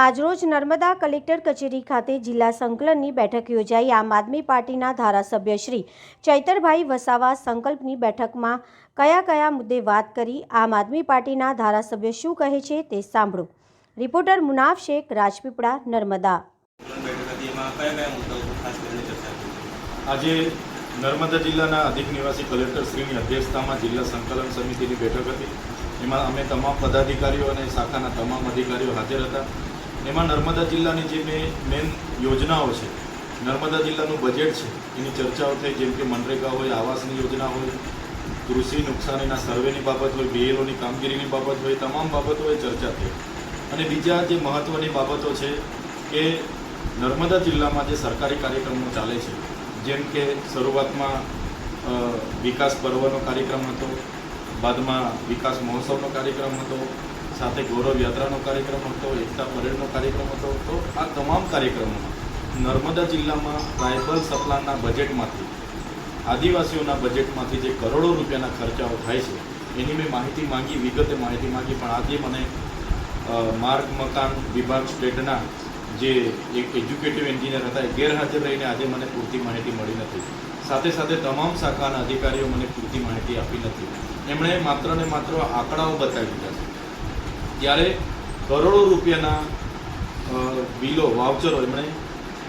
આજરોજ નર્મદા કલેક્ટર કચેરી ખાતે જિલ્લા સંકલનની બેઠક યોજાઈ. આમ આદમી પાર્ટીના ધારાસભ્ય શ્રી ચૈતરભાઈ વસાવા સંકલ્પની બેઠકમાં કયા કયા મુદ્દે વાત કરી, આમ આદમી પાર્ટીના ધારાસભ્ય શું કહે છે તે સાંભળો. રિપોર્ટર મુનાફ શેખ, રાજપીપળા, નર્મદા. આજે નર્મદા જિલ્લાના અધિક નિવાસી કલેક્ટર શ્રીની અધ્યક્ષતામાં જિલ્લા સંકલન સમિતિની બેઠક હતી. એમાં અમે તમામ પદાધિકારીઓ અને શાખાના તમામ અધિકારીઓ હાજર હતા. એમાં નર્મદા જિલ્લાની જે મેન યોજનાઓ છે, નર્મદા જિલ્લાનું બજેટ છે, એની ચર્ચાઓ થઈ, જેમ કે મનરેગા હોય, આવાસની યોજના હોય, કૃષિ નુકસાનીના સર્વેની બાબત હોય બીએલઓની કામગીરીની બાબત હોય, તમામ બાબતોએ ચર્ચા થઈ. અને બીજા જે મહત્ત્વની બાબતો છે કે નર્મદા જિલ્લામાં જે સરકારી કાર્યક્રમો ચાલે છે, જેમ કે શરૂઆતમાં વિકાસ પર્વનો કાર્યક્રમ હતો, બાદમાં વિકાસ મહોત્સવનો કાર્યક્રમ હતો સાથે ગૌરવ યાત્રાનો કાર્યક્રમ હતો, એકતા પરેડનો કાર્યક્રમ હતો, તો આ તમામ કાર્યક્રમોમાં નર્મદા જિલ્લામાં ટ્રાઇબલ સપ્લાનના બજેટમાંથી, આદિવાસીઓના બજેટમાંથી જે કરોડો રૂપિયાના ખર્ચાઓ થાય છે, એની મેં માહિતી માંગી, વિગતે માહિતી માંગી, પણ આજે મને માર્ગ, મકાન વિભાગ સ્ટેટના જે એક એજ્યુકેટિવ એન્જિનિયર હતા એ ગેરહાજર રહીને આજે મને પૂરતી માહિતી મળી નથી. સાથે સાથે તમામ શાખાના અધિકારીઓ મને પૂરતી માહિતી આપી નથી. એમણે માત્ર ને માત્ર આંકડાઓ બતાવી દીધા છે. ત્યારે કરોડો રૂપિયાના બિલો વાઉચરો એમણે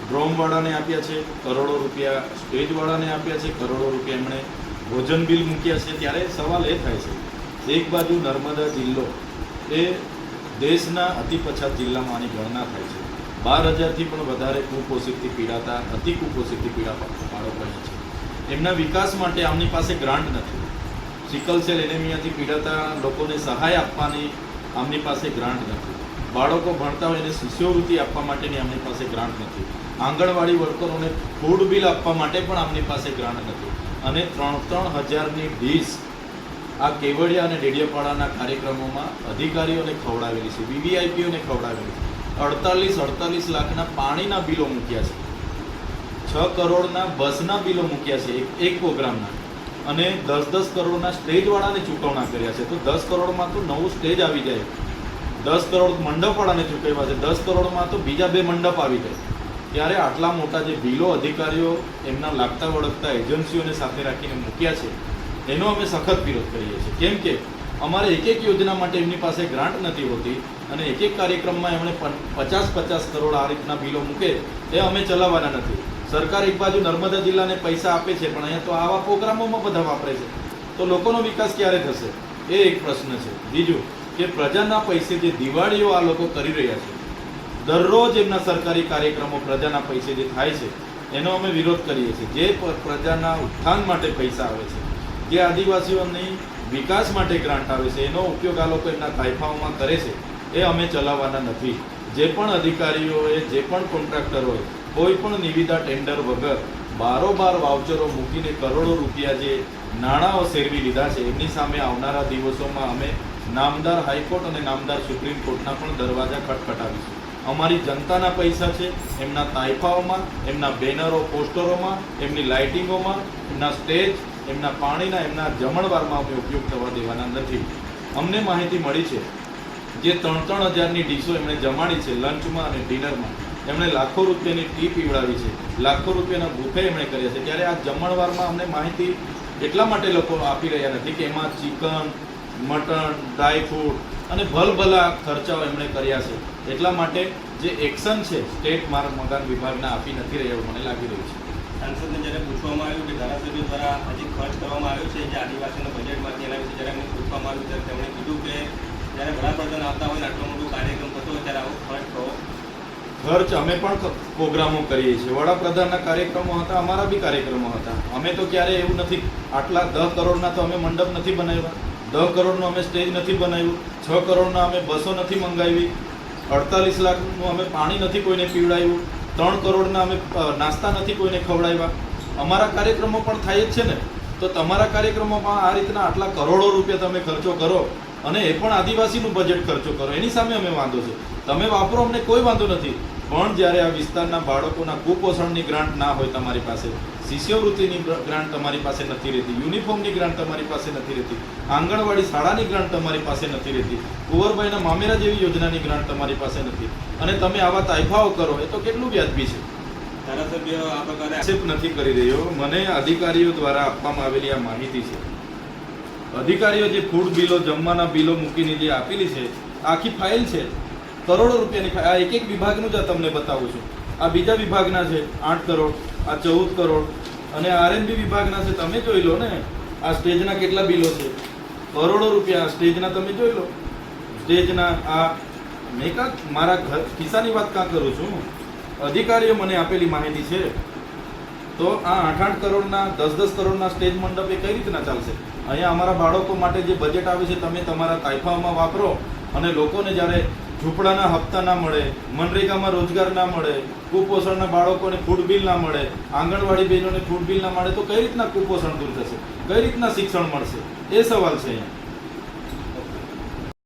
ડ્રોમવાળાને આપ્યા છે, કરોડો રૂપિયા સ્ટેજવાળાને આપ્યા છે, કરોડો રૂપિયા એમણે ભોજન બિલ મૂક્યા છે. ત્યારે સવાલ એ થાય છે, એક બાજુ નર્મદા જિલ્લો એ દેશના અતિ પછાત જિલ્લામાં આની ગણના થાય છે. બાર હજારથી પણ વધારે કુપોષિતથી પીડાતા, અતિ કુપોષિતથી પીડાતા બાળકો છે. એમના વિકાસ માટે આમની પાસે ગ્રાન્ટ નથી. સિકલ સેલ એનેમિયાથી પીડાતા લોકોને સહાય આપવાની આમની પાસે ગ્રાન્ટ નથી. બાળકો ભણતા હોય એને શિષ્યવૃત્તિ આપવા માટેની આમની પાસે ગ્રાન્ટ નથી. આંગણવાડી વર્કરોને ફૂડ બિલ આપવા માટે પણ આમની પાસે ગ્રાન્ટ નથી. અને ત્રણ ત્રણ હજારની ડીશ આ કેવડિયા અને ડેડિયાપાડાના કાર્યક્રમોમાં અધિકારીઓને ખવડાવેલી છે, વીવીઆઈપીઓને ખવડાવેલી છે. અડતાલીસ અડતાલીસ લાખના પાણીના બિલો મૂક્યા છે. છ કરોડના બસના બિલો મૂક્યા છે, એક- એક પ્રોગ્રામના અને દસ દસ કરોડના સ્ટેજવાળાને ચૂકવણા કર્યા છે. તો દસ કરોડમાં તો નવું સ્ટેજ આવી જાય. દસ કરોડ મંડપવાળાને ચૂકવ્યા છે. દસ કરોડમાં તો બીજા બે મંડપ આવી જાય. ત્યારે આટલા મોટા જે બિલો અધિકારીઓ એમના લાગતા વળગતા એજન્સીઓને સાથે રાખીને મૂક્યા છે, એનો અમે સખત વિરોધ કરીએ છીએ. કેમ કે અમારે એક એક યોજના માટે એમની પાસે ગ્રાન્ટ નથી હોતી અને એક એક કાર્યક્રમમાં એમણે પચાસ પચાસ કરોડ આ રીતના બિલો મૂકે એ અમે ચલાવવાના નથી. સરકાર એક બાજુ નર્મદા જિલ્લાને પૈસા આપે છે, પણ અહીંયા તો આવા પ્રોગ્રામોમાં બધા વાપરે છે. તો લોકોનો વિકાસ ક્યારે થશે? એ એક પ્રશ્ન છે. બીજું કે પ્રજાના પૈસે જે દિવાળીઓ આ લોકો કરી રહ્યા છે, દરરોજ એમના સરકારી કાર્યક્રમો પ્રજાના પૈસે જે થાય છે, એનો અમે વિરોધ કરીએ છીએ. જે પ્રજાના ઉત્થાન માટે પૈસા આવે છે, જે આદિવાસીઓની વિકાસ માટે ગ્રાન્ટ આવે છે, એનો ઉપયોગ આ લોકો એમના કાયફાઓમાં કરે છે, એ અમે ચલાવવાના નથી. જે પણ અધિકારીઓએ જે પણ કોન્ટ્રાક્ટરોએ કોઈ પણ નિવિદા ટેન્ડર વગર બારોબાર વાઉચરો મૂકીને કરોડો રૂપિયા જે નાણાંઓ સેરવી લીધા છે, એમની સામે આવનારા દિવસોમાં અમે નામદાર હાઈકોર્ટ અને નામદાર સુપ્રીમ કોર્ટના પણ દરવાજા ખટખટાવીશું. અમારી જનતાના પૈસા છે, એમના તાઇફાઓમાં એમના બેનરો પોસ્ટરોમાં, એમની લાઇટિંગોમાં, એમના સ્ટેજ, એમના પાણીના, એમના જમણવારમાં અમે ઉપયોગ થવા દેવાના નથી. અમને માહિતી મળી છે, જે ત્રણ ત્રણ હજારની ડીશો એમણે જમાડી છે લંચમાં અને ડિનરમાં. એમણે લાખો રૂપિયાની ટી પીવડાવી છે. લાખો રૂપિયાના ભૂખે એમણે કર્યા છે. ત્યારે આ જમણવારમાં અમને માહિતી એટલા માટે લોકો આપી રહ્યા નથી કે એમાં ચિકન, મટન ડ્રાય ફ્રૂટ અને ભલભલા ખર્ચાઓ એમણે કર્યા છે. એટલા માટે જે એક્શન છે, સ્ટેટ માર્ગ મકાન વિભાગના આપી નથી રહ્યા મને લાગી રહ્યું છે. સાંસદને જ્યારે પૂછવામાં આવ્યું કે ધારાસભ્યો દ્વારા હજી ખર્ચ કરવામાં આવ્યો છે જે આદિવાસીના બજેટમાંથી એના વિશે જ્યારે એમને પૂછવામાં આવ્યું ત્યારે તેમણે કીધું કે જ્યારે વડાપ્રધાન આવતા હોય આટલો મોટો કાર્યક્રમ થતો હોય ત્યારે આવો ખર્ચ થવો ખર્ચ અમે પણ પ્રોગ્રામો કરીએ છીએ. વડાપ્રધાનના કાર્યક્રમો હતા, અમારા બી કાર્યક્રમો હતા. અમે તો ક્યારે એવું નથી, આટલા દસ કરોડના તો અમે મંડપ નથી બનાવ્યા. દસ કરોડનું અમે સ્ટેજ નથી બનાવ્યું. છ કરોડના અમે બસો નથી મંગાવી. અડતાલીસ લાખનું અમે પાણી નથી કોઈને પીવડાવ્યું. ત્રણ કરોડના અમે નાસ્તા નથી કોઈને ખવડાવ્યા. અમારા કાર્યક્રમો પણ થાય જ છે ને. તો તમારા કાર્યક્રમોમાં આ રીતના આટલા કરોડો રૂપિયા તમે ખર્ચો કરો અને એ પણ આદિવાસીનું બજેટ ખર્ચો કરો. એની સામે અમે વાંધો છે. તમે વાપરો અમને કોઈ વાંધો નથી. પણ જ્યારે આ વિસ્તારના બાળકોના કુપોષણની ગ્રાન્ટ ના હોય તમારી પાસે શિષ્યવૃત્તિની ગ્રાન્ટ તમારી પાસે નથી રહેતી યુનિફોર્મની ગ્રાન્ટ તમારી પાસે નથી રહેતી આંગણવાડી શાળાની ગ્રાન્ટ તમારી પાસે નથી રહેતી કુંવરભાઈના મામેરા જેવી યોજનાની ગ્રાન્ટ તમારી પાસે નથી. અને તમે આવા તાઇફાઓ કરો એ તો કેટલું વ્યાજબી છે? ધારાસભ્ય આ પ્રકારે આક્ષેપ નથી કરી રહ્યો. મને અધિકારીઓ દ્વારા આપવામાં આવેલી આ માહિતી છે. અધિકારીઓ જે ફૂડ બિલો જમવાના બિલો મૂકીને જે આપેલી છે આખી ફાઇલ છે. કરોડો રૂપિયાની આ એક એક વિભાગનું જ તમને બતાવું છું. આ બીજા વિભાગના છે, આઠ કરોડ, આ ચૌદ કરોડ, અને આરએનબી વિભાગના છે, તમે જોઈ લો ને, આ સ્ટેજના કેટલા બિલો છે? કરોડો રૂપિયા સ્ટેજના તમે જોઈ લો. સ્ટેજના આ મેં કાંક મારા ઘર ખિસ્સાની વાત કાં કરું છું. અધિકારીઓ મને આપેલી માહિતી છે. તો આ આઠ આઠ કરોડના દસ દસ કરોડના સ્ટેજ મંડપ એ કઈ રીતના ચાલશે? અહીંયા અમારા બાળકો માટે જે બજેટ આવે છે, તમે તમારા તાઇફામાં વાપરો અને લોકોને જ્યારે ઝૂંપડાના હપ્તા ના મળે, મનરેગામાં રોજગાર ના મળે, કુપોષણના બાળકોને ફૂડ બિલ ના મળે, આંગણવાડી બહેનોને ફૂડ બિલ ના મળે, તો કઈ રીતના કુપોષણ દૂર થશે? કઈ રીતના શિક્ષણ મળશે? એ સવાલ છે અહીંયા.